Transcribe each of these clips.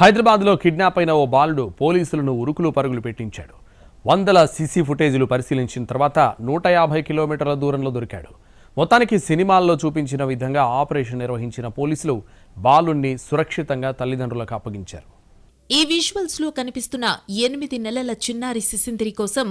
హైదరాబాద్లో కిడ్నాప్ అయిన ఓ బాలుడు పోలీసులను ఉరుకులు పరుగులు పెట్టించాడు. వందల సీసీ ఫుటేజీలు పరిశీలించిన తర్వాత నూట యాభై కిలోమీటర్ల దూరంలో దొరికాడు. మొత్తానికి సినిమాల్లో చూపించిన విధంగా ఆపరేషన్ నిర్వహించిన పోలీసులు బాలుణ్ణి సురక్షితంగా తల్లిదండ్రులకు అప్పగించారు. ఈ విజువల్స్లో కనిపిస్తున్న ఎనిమిది నెలల చిన్నారి సిసిందిరి కోసం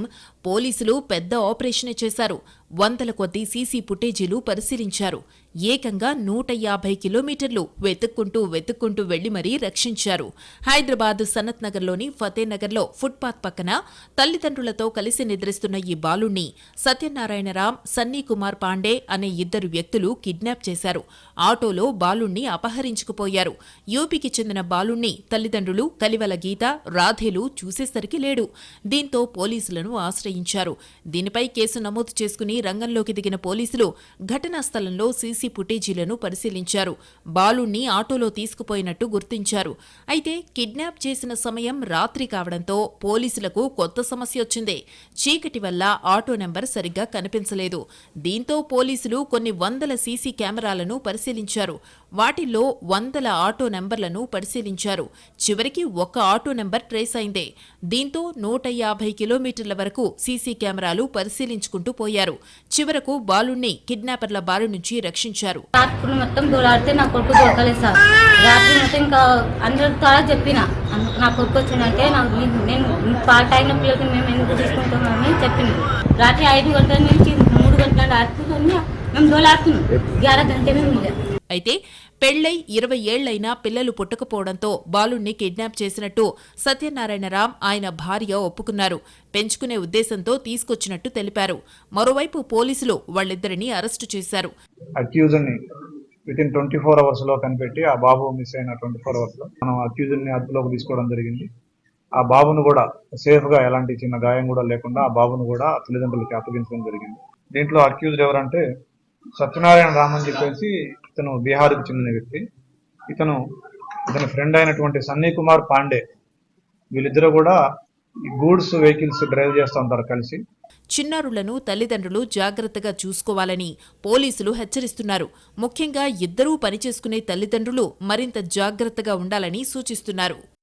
పోలీసులు పెద్ద ఆపరేషనే చేశారు. వందల కొద్దీ సీసీ ఫుటేజీలు పరిశీలించారు. ఏకంగా నూట యాభై కిలోమీటర్లు వెతుక్కుంటూ వెతుక్కుంటూ వెళ్ళి మరీ రక్షించారు. హైదరాబాద్ సనత్ నగర్లోని ఫతేనగర్లో ఫుట్పాత్ పక్కన తల్లిదండ్రులతో కలిసి నిద్రిస్తున్న ఈ బాలుణ్ణి సత్యనారాయణరామ్ సన్నీ కుమార్ పాండే అనే ఇద్దరు వ్యక్తులు కిడ్నాప్ చేశారు. ఆటోలో బాలుణ్ణి అపహరించుకుపోయారు. యూపీకి చెందిన బాలుణ్ణి తల్లిదండ్రులు కలివల గీత రాధేలు చూసేసరికి లేడు. దీంతో పోలీసులను ఆశ్రయించారు. దీనిపై కేసు నమోదు చేసుకుని రంగంలోకి దిగిన పోలీసులు ఘటనా స్థలంలో సీసీ ఫుటేజీలను పరిశీలించారు. బాలుణ్ణి ఆటోలో తీసుకుపోయినట్టు గుర్తించారు. అయితే కిడ్నాప్ చేసిన సమయం రాత్రి కావడంతో పోలీసులకు కొత్త సమస్య వచ్చింది. చీకటి వల్ల ఆటో నెంబర్ సరిగ్గా కనిపించలేదు. దీంతో పోలీసులు కొన్ని వందల సీసీ కెమెరాలను పరిశీలించారు. వాటిల్లో వందల ఆటో నెంబర్లను పరిశీలించారు. చివరికి ఒక్క ఆటో నెంబర్ ట్రేస్ అయిందే. దీంతో నూట యాభై కిలోమీటర్ల వరకు సీసీ కెమెరాలు పరిశీలించుకుంటూ పోయారు. చివరకు బాలుణ్ణి కిడ్నాపర్ల బారి నుంచి రక్షించారు. మొత్తం దోలాడితే నా కొడుకు దొరకలేదు సార్. రాత్రి మొత్తం ఇంకా అందరి ద్వారా చెప్పిన. నా కొడుకు నాకు నేను పాట అయిన పిల్లలకి మేము ఎందుకు తీసుకుంటామని చెప్పింది రాత్రి ఐదు గంటల నుంచి మూడు గంటల మేము దోలాడుతున్నాం. గ్యార. అయితే పెళ్ళై ఇరవై ఏళ్ళైనా పిల్లలు పుట్టకపోవడంతో బాలుణ్ణి కిడ్నాప్ చేసినట్టు సత్యనారాయణరాం ఆయన భార్య ఒప్పుకున్నారు. పెంచుకునే ఉద్దేశంతో తీసుకొచ్చినట్టు తెలిపారు. మరోవైపు పోలీసులు వాళ్ళిద్దరినీ అరెస్టు చేశారు. అక్యూజ్ని విత్ ఇన్ ట్వంటీ ఫోర్ అవర్స్లో కనిపెట్టి ఆ బాబు మిస్ అయిన ట్వంటీ ఫోర్ అవర్స్లో మనం అక్యూజ్ని అదుపులోకి తీసుకోవడం జరిగింది. ఆ బాబును కూడా సేఫ్గా ఎలాంటి చిన్న గాయం కూడా లేకుండా ఆ బాబును కూడా తల్లిదండ్రులకి అప్పగించడం జరిగింది. దీంట్లో అక్యూజ్డ్ ఎవరంటే సత్యనారాయణ రామ్ అని చెప్పేసి ఇతను బీహార్కి చెందిన వ్యక్తి. ఇతను ఇతని ఫ్రెండ్ అయినటువంటి సన్నీ కుమార్ పాండే వీళ్ళిద్దరూ కూడా గూడ్స్ వెహికల్స్ డ్రైవ్ చేస్తూ ఉంటారు కలిసి. చిన్నారులను తల్లిదండ్రులు జాగ్రత్తగా చూసుకోవాలని పోలీసులు హెచ్చరిస్తున్నారు. ముఖ్యంగా ఇద్దరూ పనిచేసుకునే తల్లిదండ్రులు మరింత జాగ్రత్తగా ఉండాలని సూచిస్తున్నారు.